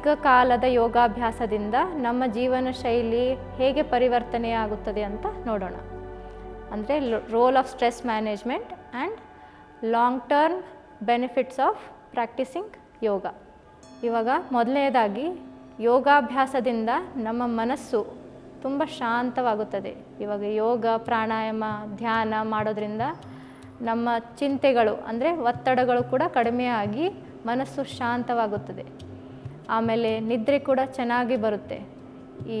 ದೀರ್ಘಕಾಲದ ಯೋಗಾಭ್ಯಾಸದಿಂದ ನಮ್ಮ ಜೀವನ ಶೈಲಿ ಹೇಗೆ ಪರಿವರ್ತನೆಯಾಗುತ್ತದೆ ಅಂತ ನೋಡೋಣ. ಅಂದರೆ role of stress management and long term benefits of practising yoga ಇವಾಗ ಮೊದಲನೇದಾಗಿ ಯೋಗಾಭ್ಯಾಸದಿಂದ ನಮ್ಮ ಮನಸ್ಸು ತುಂಬ ಶಾಂತವಾಗುತ್ತದೆ. ಇವಾಗ ಯೋಗ, ಪ್ರಾಣಾಯಾಮ, ಧ್ಯಾನ ಮಾಡೋದ್ರಿಂದ ನಮ್ಮ ಚಿಂತೆಗಳು ಅಂದರೆ ಒತ್ತಡಗಳು ಕೂಡ ಕಡಿಮೆಯಾಗಿ ಮನಸ್ಸು ಶಾಂತವಾಗುತ್ತದೆ. ಆಮೇಲೆ ನಿದ್ರೆ ಕೂಡ ಚೆನ್ನಾಗಿ ಬರುತ್ತೆ. ಈ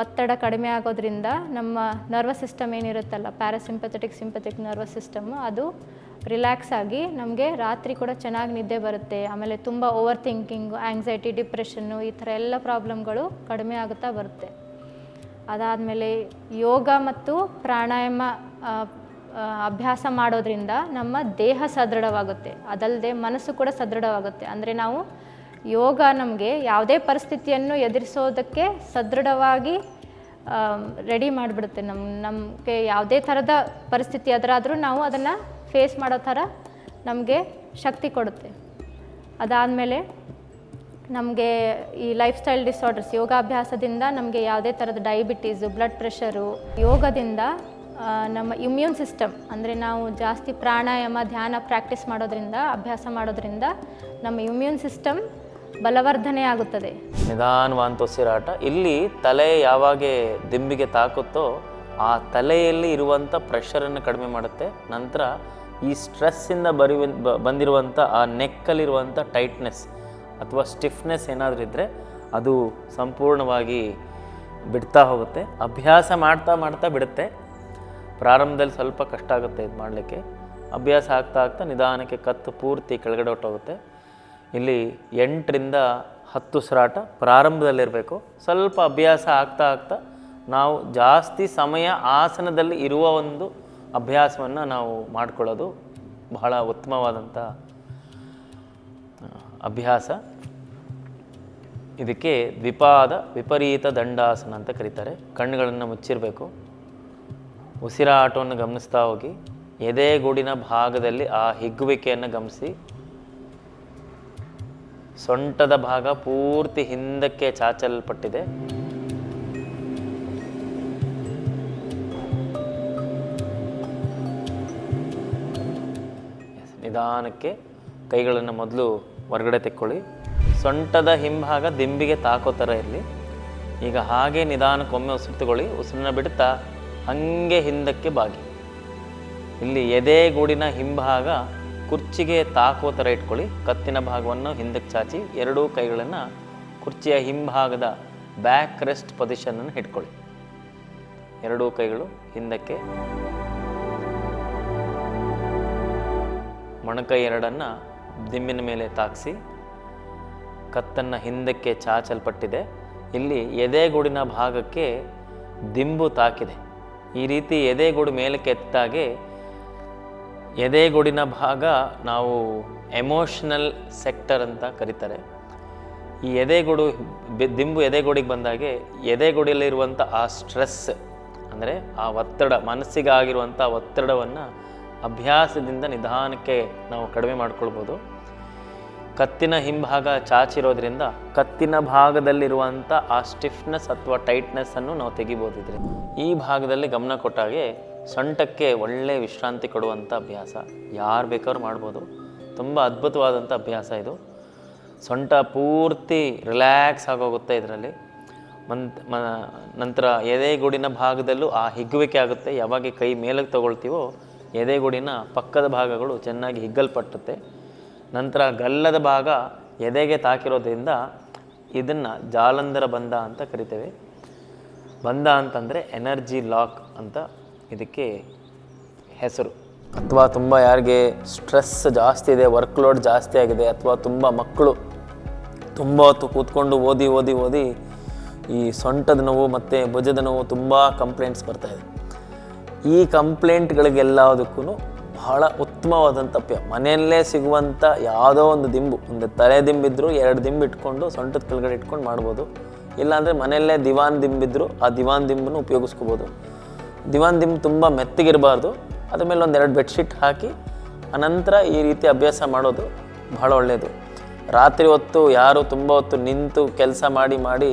ಒತ್ತಡ ಕಡಿಮೆ ಆಗೋದ್ರಿಂದ ನಮ್ಮ ನರ್ವಸ್ ಸಿಸ್ಟಮ್ ಏನಿರುತ್ತಲ್ಲ ಪ್ಯಾರಾಸಿಂಪಥೆಟಿಕ್ ಸಿಂಪಥೆಟಿಕ್ ನರ್ವಸ್ ಸಿಸ್ಟಮ್ ಅದು ರಿಲ್ಯಾಕ್ಸ್ ಆಗಿ ನಮಗೆ ರಾತ್ರಿ ಕೂಡ ಚೆನ್ನಾಗಿ ನಿದ್ದೆ ಬರುತ್ತೆ. ಆಮೇಲೆ ತುಂಬ ಓವರ್ ಥಿಂಕಿಂಗು ಆ್ಯಂಗ್ಸೈಟಿ ಡಿಪ್ರೆಷನ್ನು ಈ ಥರ ಎಲ್ಲ ಪ್ರಾಬ್ಲಮ್ಗಳು ಕಡಿಮೆ ಆಗುತ್ತಾ ಬರುತ್ತೆ. ಅದಾದಮೇಲೆ ಯೋಗ ಮತ್ತು ಪ್ರಾಣಾಯಾಮ ಅಭ್ಯಾಸ ಮಾಡೋದ್ರಿಂದ ನಮ್ಮ ದೇಹ ಸದೃಢವಾಗುತ್ತೆ. ಅದಲ್ಲದೆ ಮನಸ್ಸು ಕೂಡ ಸದೃಢವಾಗುತ್ತೆ. ಅಂದರೆ ನಾವು ಯೋಗ ನಮಗೆ ಯಾವುದೇ ಪರಿಸ್ಥಿತಿಯನ್ನು ಎದುರಿಸೋದಕ್ಕೆ ಸದೃಢವಾಗಿ ರೆಡಿ ಮಾಡಿಬಿಡುತ್ತೆ. ನಮ್ಮ ನಮಗೆ ಯಾವುದೇ ಥರದ ಪರಿಸ್ಥಿತಿ ಅದರಾದರೂ ನಾವು ಅದನ್ನು ಫೇಸ್ ಮಾಡೋ ಥರ ನಮಗೆ ಶಕ್ತಿ ಕೊಡುತ್ತೆ. ಅದಾದಮೇಲೆ ನಮಗೆ ಈ ಲೈಫ್ ಸ್ಟೈಲ್ ಡಿಸಾರ್ಡರ್ಸ್ ಯೋಗಾಭ್ಯಾಸದಿಂದ ನಮಗೆ ಯಾವುದೇ ಥರದ ಡಯಾಬಿಟೀಸು ಬ್ಲಡ್ ಪ್ರೆಷರು ಯೋಗದಿಂದ ನಮ್ಮ ಇಮ್ಯೂನ್ ಸಿಸ್ಟಮ್ ಅಂದರೆ ನಾವು ಜಾಸ್ತಿ ಪ್ರಾಣಾಯಾಮ, ಧ್ಯಾನ ಪ್ರಾಕ್ಟೀಸ್ ಮಾಡೋದ್ರಿಂದ, ಅಭ್ಯಾಸ ಮಾಡೋದ್ರಿಂದ ನಮ್ಮ ಇಮ್ಯೂನ್ ಸಿಸ್ಟಮ್ ಬಲವರ್ಧನೆ ಆಗುತ್ತದೆ. ನಿಧಾನವಾದಂಥ ಉಸಿರಾಟ. ಇಲ್ಲಿ ತಲೆ ಯಾವಾಗ ದಿಂಬಿಗೆ ತಾಕುತ್ತೋ ಆ ತಲೆಯಲ್ಲಿ ಇರುವಂಥ ಪ್ರೆಷರನ್ನು ಕಡಿಮೆ ಮಾಡುತ್ತೆ. ನಂತರ ಈ ಸ್ಟ್ರೆಸ್ಸಿಂದ ಬರುವ ಬಂದಿರುವಂಥ ಆ ನೆಕ್ಕಲ್ಲಿರುವಂಥ ಟೈಟ್ನೆಸ್ ಅಥವಾ ಸ್ಟಿಫ್ನೆಸ್ ಏನಾದರೂ ಇದ್ದರೆ ಅದು ಸಂಪೂರ್ಣವಾಗಿ ಬಿಡ್ತಾ ಹೋಗುತ್ತೆ. ಅಭ್ಯಾಸ ಮಾಡ್ತಾ ಮಾಡ್ತಾ ಬಿಡುತ್ತೆ. ಪ್ರಾರಂಭದಲ್ಲಿ ಸ್ವಲ್ಪ ಕಷ್ಟ ಆಗುತ್ತೆ ಇದು ಮಾಡಲಿಕ್ಕೆ. ಅಭ್ಯಾಸ ಆಗ್ತಾ ಆಗ್ತಾ ನಿಧಾನಕ್ಕೆ ಕತ್ತು ಪೂರ್ತಿ ಕೆಳಗಡೆ ಹೊಟ್ಟೋಗುತ್ತೆ ಇಲ್ಲಿ ಎಂಟರಿಂದ ಹತ್ತು ಸ್ರಾಟ ಪ್ರಾರಂಭದಲ್ಲಿರಬೇಕು. ಸ್ವಲ್ಪ ಅಭ್ಯಾಸ ಆಗ್ತಾ ಆಗ್ತಾ ನಾವು ಜಾಸ್ತಿ ಸಮಯ ಆಸನದಲ್ಲಿ ಇರುವ ಒಂದು ಅಭ್ಯಾಸವನ್ನು ನಾವು ಮಾಡಿಕೊಳ್ಳೋದು ಬಹಳ ಉತ್ತಮವಾದಂಥ ಅಭ್ಯಾಸ. ಇದಕ್ಕೆ ದ್ವಿಪಾದ ವಿಪರೀತ ದಂಡಾಸನ ಅಂತ ಕರೀತಾರೆ. ಕಣ್ಣುಗಳನ್ನು ಮುಚ್ಚಿರಬೇಕು. ಉಸಿರಾಟವನ್ನು ಗಮನಿಸ್ತಾ ಹೋಗಿ ಎದೆಗೂಡಿನ ಭಾಗದಲ್ಲಿ ಆ ಹಿಗ್ಗುವಿಕೆಯನ್ನು ಗಮನಿಸಿ ಸೊಂಟದ ಭಾಗ ಪೂರ್ತಿ ಹಿಂದಕ್ಕೆ ಚಾಚಲ್ಪಟ್ಟಿದೆ. ನಿಧಾನಕ್ಕೆ ಕೈಗಳನ್ನು ಮೊದಲು ಹೊರಗಡೆ ತೆಕ್ಕೊಳ್ಳಿ. ಸೊಂಟದ ಹಿಂಭಾಗ ದಿಂಬಿಗೆ ತಾಕೋ ಥರ ಇರಲಿ. ಈಗ ಹಾಗೆ ನಿಧಾನಕ್ಕೊಮ್ಮೆ ಉಸಿರು ತಗೊಳ್ಳಿ ಉಸಿರನ್ನ ಬಿಡ್ತಾ ಹಾಗೆ ಹಿಂದಕ್ಕೆ ಬಾಗಿ. ಇಲ್ಲಿ ಎದೆಗೂಡಿನ ಹಿಂಭಾಗ ಕುರ್ಚಿಗೆ ತಾಕುವ ಥರ ಇಟ್ಕೊಳ್ಳಿ, ಕತ್ತಿನ ಭಾಗವನ್ನು ಹಿಂದಕ್ಕೆ ಚಾಚಿ, ಎರಡೂ ಕೈಗಳನ್ನು ಕುರ್ಚಿಯ ಹಿಂಭಾಗದ ಬ್ಯಾಕ್ ರೆಸ್ಟ್ ಪೊಸಿಷನನ್ನು ಇಟ್ಕೊಳ್ಳಿ. ಎರಡೂ ಕೈಗಳು ಹಿಂದಕ್ಕೆ. ಮೊಣಕೈ ಎರಡನ್ನು ದಿಂಬಿನ ಮೇಲೆ ತಾಗಿಸಿ ಕತ್ತನ್ನು ಹಿಂದಕ್ಕೆ ಚಾಚಲ್ಪಟ್ಟಿದೆ. ಇಲ್ಲಿ ಎದೆಗೂಡಿನ ಭಾಗಕ್ಕೆ ದಿಂಬು ತಾಕಿದೆ. ಈ ರೀತಿ ಎದೆಗೂಡು ಮೇಲಕ್ಕೆ ಎತ್ತಾಗೆ ಎದೆಗೂಡಿನ ಭಾಗ ನಾವು ಎಮೋಷನಲ್ ಸೆಕ್ಟರ್ ಅಂತ ಕರೀತಾರೆ. ಈ ಎದೆಗೂಡು ದಿಂಬು ಎದೆಗೂಡಿಗೆ ಬಂದಾಗೆ ಎದೆಗೂಡಿಯಲ್ಲಿರುವಂಥ ಆ ಸ್ಟ್ರೆಸ್ ಅಂದರೆ ಆ ಒತ್ತಡ ಮನಸ್ಸಿಗಾಗಿರುವಂಥ ಒತ್ತಡವನ್ನು ಅಭ್ಯಾಸದಿಂದ ನಿಧಾನಕ್ಕೆ ನಾವು ಕಡಿಮೆ ಮಾಡ್ಕೊಳ್ಬೋದು. ಕತ್ತಿನ ಹಿಂಭಾಗ ಚಾಚಿರೋದ್ರಿಂದ ಕತ್ತಿನ ಭಾಗದಲ್ಲಿರುವಂಥ ಆ ಸ್ಟಿಫ್ನೆಸ್ ಅಥವಾ ಟೈಟ್ನೆಸ್ಸನ್ನು ನಾವು ತೆಗಿಬೋದು ಇದರಿಂದ. ಈ ಭಾಗದಲ್ಲಿ ಗಮನ ಕೊಟ್ಟಾಗೆ ಸೊಂಟಕ್ಕೆ ಒಳ್ಳೆಯ ವಿಶ್ರಾಂತಿ ಕೊಡುವಂಥ ಅಭ್ಯಾಸ. ಯಾರು ಬೇಕಾದ್ರೂ ಮಾಡ್ಬೋದು. ತುಂಬ ಅದ್ಭುತವಾದಂಥ ಅಭ್ಯಾಸ ಇದು. ಸೊಂಟ ಪೂರ್ತಿ ರಿಲ್ಯಾಕ್ಸ್ ಆಗೋಗುತ್ತೆ ಇದರಲ್ಲಿ. ಮಂತ್, ಮ, ನಂತರ ಎದೆಗೂಡಿನ ಭಾಗದಲ್ಲೂ ಆ ಹಿಗ್ಗುವಿಕೆ ಆಗುತ್ತೆ. ಯಾವಾಗ ಕೈ ಮೇಲಕ್ಕೆ ತಗೊಳ್ತೀವೋ ಎದೆಗೂಡಿನ ಪಕ್ಕದ ಭಾಗಗಳು ಚೆನ್ನಾಗಿ ಹಿಗ್ಗಲ್ಪಟ್ಟುತ್ತೆ. ನಂತರ ಗಲ್ಲದ ಭಾಗ ಎದೆಗೆ ತಾಕಿರೋದ್ರಿಂದ ಇದನ್ನು ಜಾಲಂಧರ ಬಂಧ ಅಂತ ಕರಿತೇವೆ. ಬಂಧ ಅಂತಂದರೆ ಎನರ್ಜಿ ಲಾಕ್ ಅಂತ ಇದಕ್ಕೆ ಹೆಸರು. ಅಥವಾ ತುಂಬ ಯಾರಿಗೆ ಸ್ಟ್ರೆಸ್ ಜಾಸ್ತಿ ಇದೆ ವರ್ಕ್ ಲೋಡ್ ಜಾಸ್ತಿ ಆಗಿದೆ, ಅಥವಾ ತುಂಬ ಮಕ್ಕಳು ತುಂಬ ಹೊತ್ತು ಕೂತ್ಕೊಂಡು ಓದಿ ಓದಿ ಓದಿ ಈ ಸೊಂಟದ ನೋವು ಮತ್ತು ಭುಜದ ನೋವು ತುಂಬ ಕಂಪ್ಲೇಂಟ್ಸ್ ಬರ್ತಾ ಇದೆ. ಈ ಕಂಪ್ಲೇಂಟ್ಗಳಿಗೆಲ್ಲದಕ್ಕೂ ಬಹಳ ಉತ್ತಮವಾದಂಥ ಪೇಯ ಮನೆಯಲ್ಲೇ ಸಿಗುವಂಥ ಯಾವುದೋ ಒಂದು ದಿಂಬು, ಒಂದು ತಲೆ ದಿಂಬಿದ್ರು ಎರಡು ದಿಂಬು ಇಟ್ಕೊಂಡು ಸೊಂಟದ ಕೆಳಗಡೆ ಇಟ್ಕೊಂಡು ಮಾಡ್ಬೋದು. ಇಲ್ಲಾಂದರೆ ಮನೆಯಲ್ಲೇ ದಿವಾನ್ ದಿಂಬಿದ್ರು ಆ ದಿವಾನ್ ದಿಂಬನ್ನು ಉಪಯೋಗಿಸ್ಕೋಬೋದು. ದಿವಾನ್ ದಿಮ್ ತುಂಬ ಮೆತ್ತಗಿರಬಾರ್ದು. ಅದ್ರ ಮೇಲೆ ಒಂದು ಎರಡು ಬೆಡ್ಶೀಟ್ ಹಾಕಿ, ಅನಂತರ ಈ ರೀತಿ ಅಭ್ಯಾಸ ಮಾಡೋದು ಬಹಳ ಒಳ್ಳೆಯದು ರಾತ್ರಿ ಹೊತ್ತು ಯಾರು ತುಂಬ ಹೊತ್ತು ನಿಂತು ಕೆಲಸ ಮಾಡಿ ಮಾಡಿ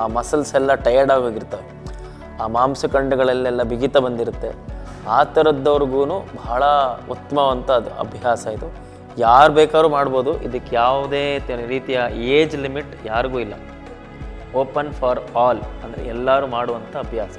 ಆ ಮಸಲ್ಸ್ ಎಲ್ಲ ಟಯರ್ಡ್ ಆಗೋಗಿರ್ತವೆ. ಆ ಮಾಂಸಖಂಡಗಳಲ್ಲೆಲ್ಲ ಬಿಗಿತ ಬಂದಿರುತ್ತೆ. ಆ ಥರದ್ದವ್ರಿಗೂ ಬಹಳ ಉತ್ತಮವಂಥ ಅದು ಅಭ್ಯಾಸ ಇದು. ಯಾರು ಬೇಕಾದ್ರೂ ಮಾಡ್ಬೋದು. ಇದಕ್ಕೆ ಯಾವುದೇ ರೀತಿಯ ಏಜ್ ಲಿಮಿಟ್ ಯಾರಿಗೂ ಇಲ್ಲ. ಓಪನ್ ಫಾರ್ ಆಲ್ ಅಂದರೆ ಎಲ್ಲರೂ ಮಾಡುವಂಥ ಅಭ್ಯಾಸ.